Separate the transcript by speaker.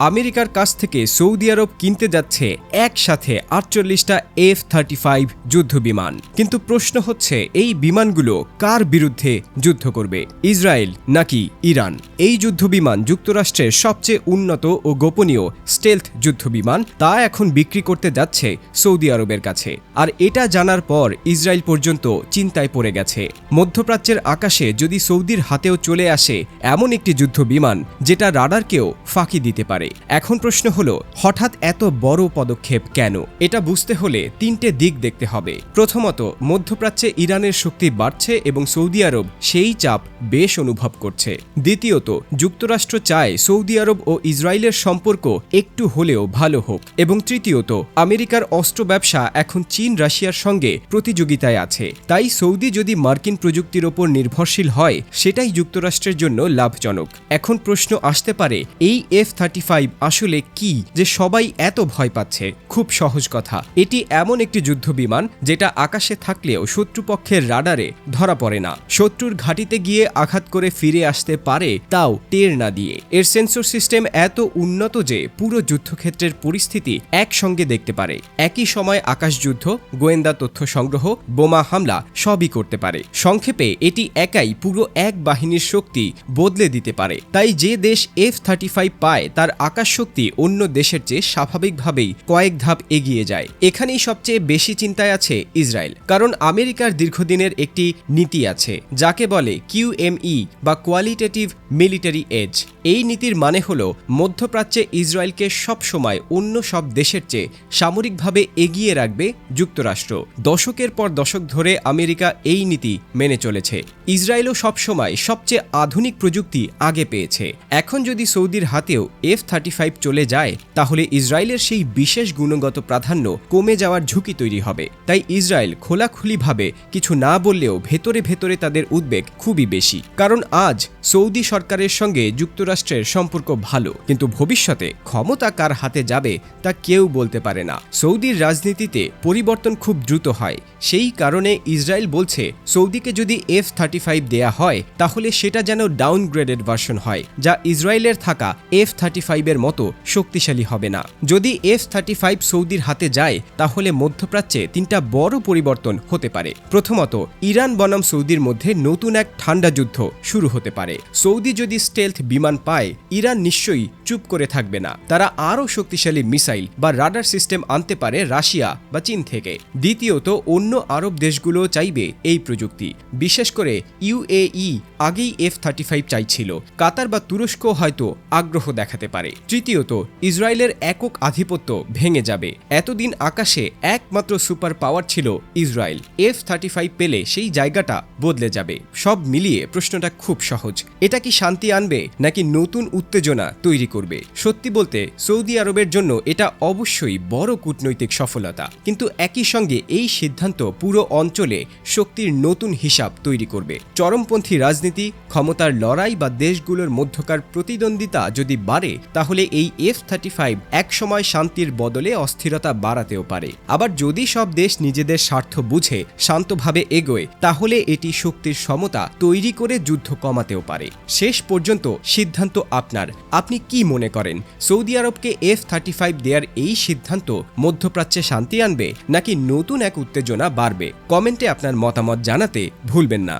Speaker 1: আমেরিকার কাছ থেকে সৌদি আরব কিনতে যাচ্ছে একসাথে আটচল্লিশটা এফ থার্টি ফাইভ যুদ্ধ বিমান কিন্তু প্রশ্ন হচ্ছে, এই বিমানগুলো কার বিরুদ্ধে যুদ্ধ করবে? ইসরায়েল নাকি ইরান? এই যুদ্ধ বিমান যুক্তরাষ্ট্রের সবচেয়ে উন্নত ও গোপনীয় স্টেলথ যুদ্ধ বিমান তা এখন বিক্রি করতে যাচ্ছে সৌদি আরবের কাছে। আর এটা জানার পর ইসরায়েল পর্যন্ত চিন্তায় পড়ে গেছে। মধ্যপ্রাচ্যের আকাশে যদি সৌদির হাতেও চলে আসে এমন একটি যুদ্ধ বিমান যেটা রাডারকেও ফাঁকি দিতে পারে। এখন প্রশ্ন হলো, হঠাৎ এত বড় পদক্ষেপ কেন? এটা বুঝতে হলে তিনটে দিক দেখতে হবে। প্রথমত, মধ্যপ্রাচ্যে ইরানের শক্তি বাড়ছে এবং সৌদি আরব সেই চাপ বেশ অনুভব করছে। দ্বিতীয়ত, যুক্তরাষ্ট্র চায় সৌদি আরব ও ইসরায়েলের সম্পর্ক একটু হলেও ভালো হোক। এবং তৃতীয়ত, আমেরিকার অস্ত্র ব্যবসা এখন চীন রাশিয়ার সঙ্গে প্রতিযোগিতায় আছে। তাই সৌদি যদি মার্কিন প্রযুক্তির ওপর নির্ভরশীল হয়, সেটাই যুক্তরাষ্ট্রের জন্য লাভজনক। এখন প্রশ্ন আসতে পারে, এই এফ থার্টি ফাইভ আসলে কি যে সবাই এত ভয় পাচ্ছে? খুব সহজ কথা। এটি এমন একটি যুদ্ধ বিমান যেটা আকাশে থাকলেও শত্রুপক্ষের রাডারে ধরা পড়ে না। শত্রুর ঘাঁটিতে গিয়ে আঘাত করে ফিরে আসতে পারে তাও টের না দিয়ে। এর সেন্সর সিস্টেম এত উন্নত যে পুরো যুদ্ধক্ষেত্রের পরিস্থিতি একসঙ্গে দেখতে পারে। একই সময় আকাশযুদ্ধ, গোয়েন্দা তথ্য সংগ্রহ, বোমা হামলা সবই করতে পারে। সংক্ষেপে, এটি একাই পুরো এক বাহিনীর শক্তি বদলে দিতে পারে। তাই যে দেশ এফ থার্টি ফাইভ পায় তার আকাশ শক্তি অন্য দেশের চেয়ে স্বাভাবিকভাবেই কয়েক ধাপ এগিয়ে যায়। এখানেই সবচেয়ে বেশি চিন্তায় আছে ইসরায়েল, কারণ আমেরিকার দীর্ঘদিনের একটি নীতি আছে, যাকে বলে কিউএমই বা কোয়ালিটেটিভ মিলিটারি এজ। এই নীতির মানে হল, মধ্যপ্রাচ্যে ইসরায়েলকে সবসময় অন্য সব দেশের চেয়ে সামরিকভাবে এগিয়ে রাখবে যুক্তরাষ্ট্র। দশকের পর দশক ধরে আমেরিকা এই নীতি মেনে চলেছে। ইসরায়েলও সবসময় সবচেয়ে আধুনিক প্রযুক্তি আগে পেয়েছে। এখন যদি সৌদির হাতেও এফ থার্টি ফাইভ চলে যায়, তাহলে ইসরায়েলের সেই বিশেষ গুণগত প্রাধান্য কমে যাওয়ার ঝুঁকি তৈরি হবে। তাই ইসরায়েল খোলাখুলিভাবে কিছু না বললেও ভেতরে ভেতরে তাদের উদ্বেগ খুবই বেশি। কারণ আজ সৌদি সরকারের সঙ্গে যুক্তরাষ্ট্রের সম্পর্ক ভালো, কিন্তু ভবিষ্যতে ক্ষমতা কার হাতে যাবে তা কেউ বলতে পারে না। সৌদির রাজনীতিতে পরিবর্তন খুব দ্রুত হয়। সেই কারণে ইসরায়েল বলছে, সৌদিকে যদি এফ থার্টি ফাইভ দেয়া হয়, তাহলে সেটা যেন ডাউনগ্রেডেড ভার্সন হয়, যা ইসরায়েলের থাকা এফ থার্টি ফাইভের মতো শক্তিশালী হবে না। যদি এফ থার্টি ফাইভ সৌদির হাতে যায়, তাহলে মধ্যপ্রাচ্যে তিনটা বড় পরিবর্তন হতে পারে। প্রথমত, ইরান বনাম সৌদির মধ্যে নতুন এক ঠান্ডা যুদ্ধ শুরু হতে পারে। সৌদি যদি স্টেলথ বিমান পায়, ইরান নিশ্চয়ই চুপ করে থাকবে না। তারা আরও শক্তিশালী মিসাইল বা রাডার সিস্টেম আনতে পারে রাশিয়া বা চীন থেকে। দ্বিতীয়ত, অন্য আরব দেশগুলো চাইবে এই প্রযুক্তি। বিশেষ করে ইউএই আগেই এফ থার্টি ফাইভ চাইছিল। কাতার বা তুরস্ক হয়তো আগ্রহ দেখাতে পারে। তৃতীয়ত, ইসরায়েলের একক আধিপত্য ভেঙে যাবে। এতদিন আকাশে একমাত্র সুপার পাওয়ার ছিল ইসরায়েল। এফ থার্টি ফাইভ পেলে সেই জায়গাটা বদলে যাবে। সব মিলিয়ে প্রশ্নটা খুব সহজ। এটা কি শান্তি আনবে, নাকি নতুন উত্তেজনা তৈরি করবে? সত্যি বলতে, সৌদি আরবের জন্য এটা অবশ্যই বড় কূটনৈতিক সফলতা। কিন্তু একই সঙ্গে এই সিদ্ধান্ত পুরো অঞ্চলে শক্তির নতুন হিসাব তৈরি করবে। চরমপন্থী রাজনীতি, ক্ষমতার লড়াই বা দেশগুলোর মধ্যকার প্রতিদ্বন্দ্বিতা যদি বাড়ে তাহলে এই এফ থার্টি ফাইভ একসময় শান্তির বদলে অস্থিরতা বাড়াতেও পারে। আবার যদি সব দেশ নিজেদের স্বার্থ বুঝে, শান্তভাবে এগোয়, তাহলে এটি শক্তির সমতা তৈরি করে যুদ্ধ কমাতেও পারে। শেষ পর্যন্ত সিদ্ধান্ত আপনার। আপনি কি মনে করেন, সৌদি আরবকে এফ থার্টি ফাইভ দেওয়ার এই সিদ্ধান্ত মধ্যপ্রাচ্যে শান্তি আনবে, নাকি নতুন এক উত্তেজনা বাড়বে? কমেন্টে আপনার মতামত জানাতে ভুলবেন না।